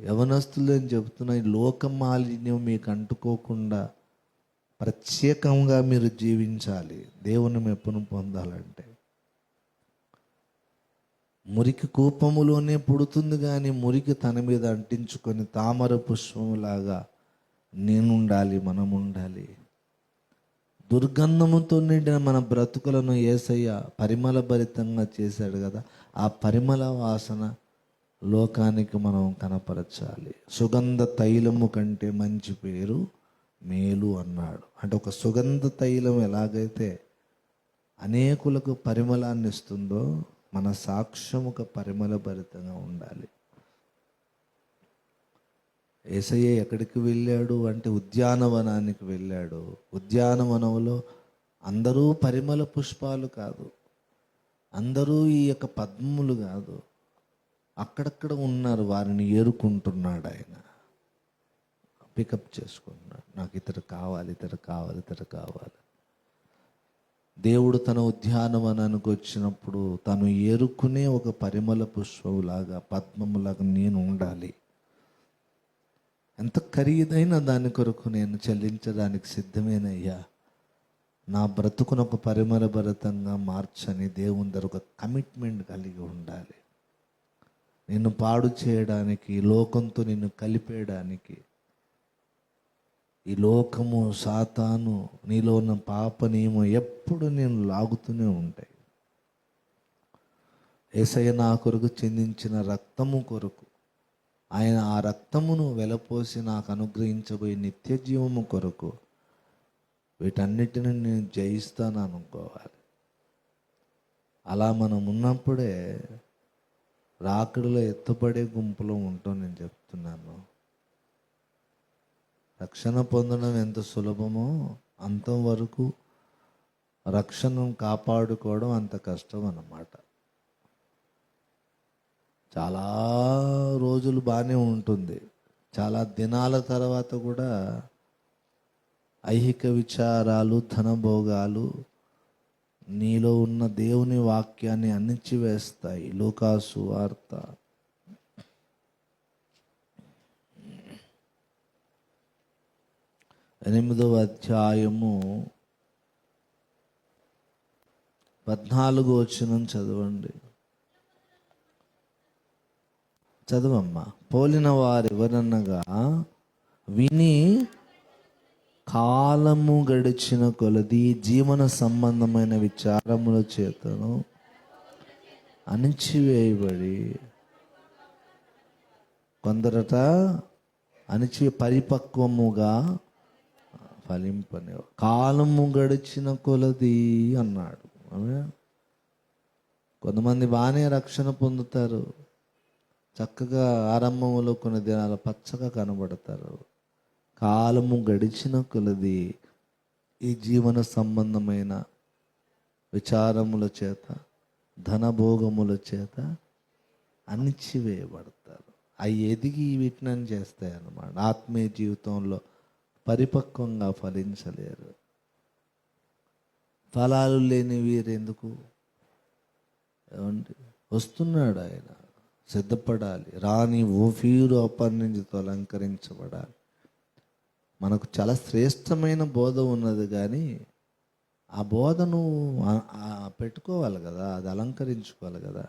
యవనస్తులు అని చెప్తున్నా ఈ లోక మాలిన్యం మీకు అంటుకోకుండా ప్రత్యేకంగా మీరు జీవించాలి. దేవుని మెప్పును పొందాలంటే. మురికి కూపములోనే పుడుతుంది కానీ మురికి తన మీద అంటించుకొని తామర పుష్పములాగా నేనుండాలి మనం ఉండాలి దుర్గంధముతో నిండిన మన బ్రతుకులను ఏసయ్య పరిమళభరితంగా చేశాడు కదా. ఆ పరిమళ వాసన లోకానికి మనం కనపరచాలి. సుగంధ తైలము కంటే మంచి పేరు మేలు అన్నాడు. అంటే ఒక సుగంధ తైలం ఎలాగైతే అనేకులకు పరిమళాన్ని ఇస్తుందో మన సాక్ష్యం ఒక పరిమళభరితంగా ఉండాలి. ఏసయ్య ఎక్కడికి వెళ్ళాడు? అంటే ఉద్యానవనానికి వెళ్ళాడు. ఉద్యానవనంలో అందరూ పరిమళ పుష్పాలు కాదు. అందరూ ఈ యొక్క పద్మములు కాదు. అక్కడక్కడ ఉన్నారు వారిని ఏరుకుంటున్నాడు ఆయన. పికప్ చేసుకుంటున్నాడు. నాకు ఇతరు కావాలి ఇతరు కావాలి ఇతరు కావాలి. దేవుడు తన ఉద్యానవనానికి వచ్చినప్పుడు తను ఏరుకునే ఒక పరిమళ పుష్పములాగా పద్మములాగా నేను ఉండాలి. ఎంత ఖరీదైన దాని కొరకు నేను చెల్లించడానికి సిద్ధమేనయ్యా. నా బ్రతుకును ఒక పరిమళ భరితంగా మార్చని దేవుని దగ్గర ఒక కమిట్మెంట్ కలిగి ఉండాలి. నిన్ను పాడు చేయడానికి ఈ లోకంతో నిన్ను కలిపేయడానికి. ఈ లోకము సాతాను నీలో ఉన్న పాప నియమం ఎప్పుడు నేను లాగుతూనే ఉంటాయి. ఏసయ్య నా కొరకు చెందించిన రక్తము కొరకు ఆయన ఆ రక్తమును వెలపోసి నాకు అనుగ్రహించబోయే నిత్య జీవము కొరకు వీటన్నిటిని నేను జయిస్తాను అనుకోవాలి. అలా మనం ఉన్నప్పుడే రాకడలో ఎత్తుపడే గుంపులో ఉంటాం నేను చెప్తున్నాను. రక్షణ పొందడం ఎంత సులభమో అంతవరకు రక్షణను కాపాడుకోవడం అంత కష్టం అన్నమాట. చాలా రోజులు బాగానే ఉంటుంది. చాలా దినాల తర్వాత కూడా ఐహిక విచారాలు ధనభోగాలు నీలో ఉన్న దేవుని వాక్యాన్ని అణిచివేస్తాయి. లోకాసు వార్త. ఎనిమిదవ అధ్యాయము పద్నాలుగు వచ్చిన చదవండి. చదవమ్మా. పోలిన వారు ఎవరనగా విని కాలము గడిచిన కొలది జీవన సంబంధమైన విచారముల చేతను అణిచివేయబడి కొందరట అణిచి పరిపక్వముగా ఫలింపని కాలము గడిచిన కొలది అన్నాడు. కొంతమంది బాగానే రక్షణ పొందుతారు. చక్కగా ఆరంభంలో కొన్ని దినాలు పచ్చగా కనబడతారు. కాలము గడిచిన కొలది ఈ జీవన సంబంధమైన విచారముల చేత ధనభోగముల చేత అణిచివేయబడతారు. అవి ఎదిగి వీటిని చేస్తాయి అన్నమాట. ఆత్మీయ జీవితంలో పరిపక్వంగా ఫలించలేరు. ఫలాలు లేని వీరెందుకు? ఏమండి? వస్తున్నాడు ఆయన. సిద్ధపడాలి. రాని ఓఫీరు అపన్నించితో అలంకరించబడాలి మనకు చాలా శ్రేష్టమైన బోధ ఉన్నది కానీ ఆ బోధను పెట్టుకోవాలి కదా అది అలంకరించుకోవాలి కదా.